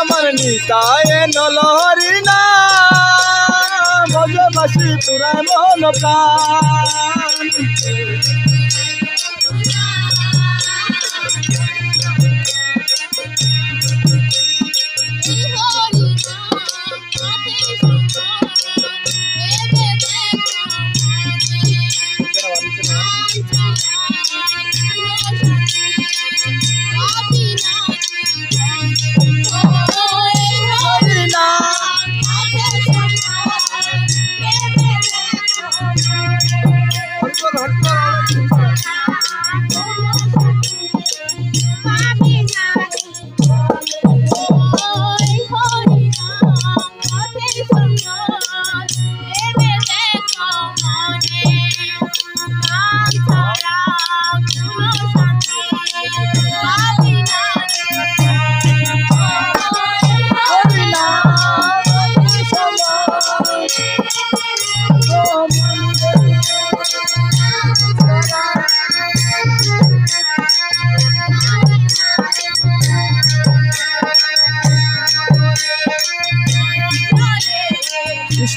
আমার নিতায় নলহরি না ভজবাসী পুরা মন প্রাণ।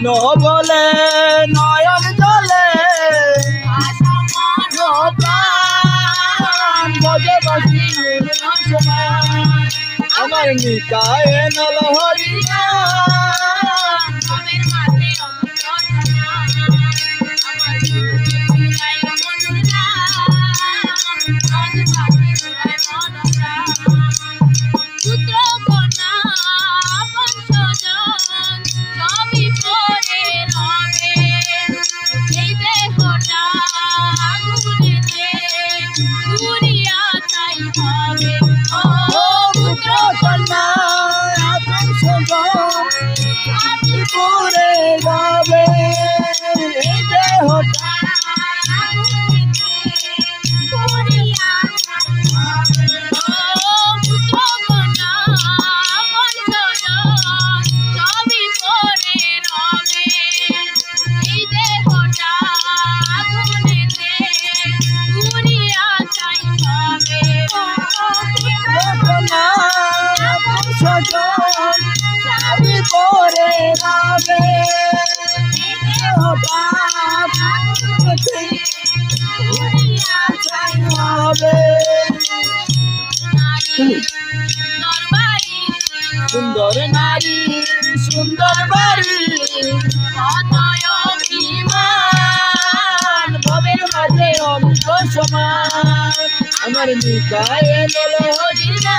কৃষ্ণ বলে নয়ন জলে। আমার নিকায় নল হরিয়া সুন্দর নারী সুন্দর বাড়ি ভবের মাঝে অন্ত সমান আমার নিকায় হরিনা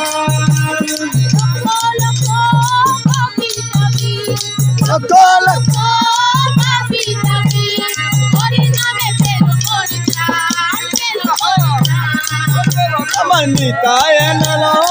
大爷，奶酪。